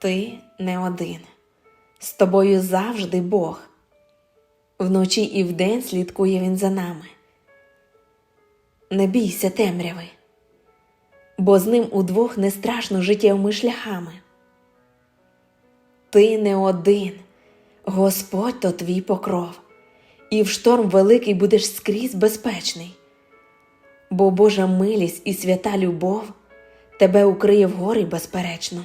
Ти не один. З тобою завжди Бог. Вночі і вдень слідкує Він за нами. Не бійся темряви, бо з ним удвох не страшно життєвими шляхами. Ти не один, Господь то твій покров, і в шторм великий будеш скрізь безпечний, бо Божа милість і свята любов тебе укриє в горі безперечно.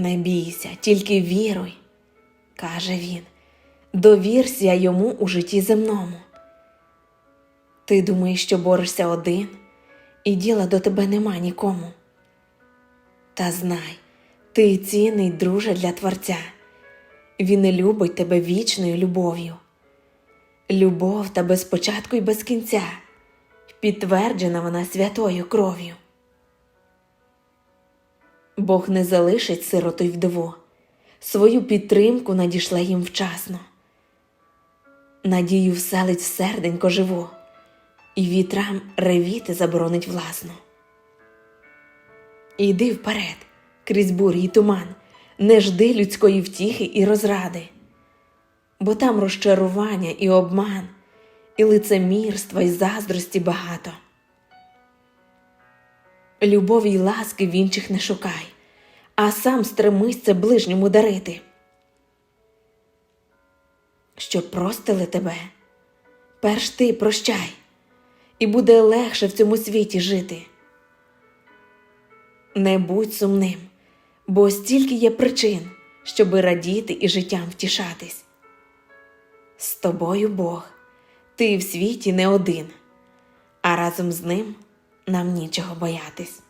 Не бійся, тільки віруй, каже він, довірся йому у житті земному. Ти думаєш, що борешся один, і діла до тебе нема нікому. Та знай, ти цінний друже для Творця, Він любить тебе вічною любов'ю. Любов та без початку і без кінця, підтверджена вона святою кров'ю. Бог не залишить сироту й вдову, свою підтримку надійшла їм вчасно. Надію вселить в серденько живу, і вітрам ревіти заборонить власно. Іди вперед, крізь бурі й туман, не жди людської втіхи і розради, бо там розчарування і обман, і лицемірства, і заздрості багато. Любові й ласки в інших не шукай, а сам стремись це ближньому дарити. Щоб простили тебе, перш ти прощай, і буде легше в цьому світі жити. Не будь сумним, бо стільки є причин, щоби радіти і життям втішатись. З тобою Бог, ти в світі не один, а разом з ним нам нічого боятись.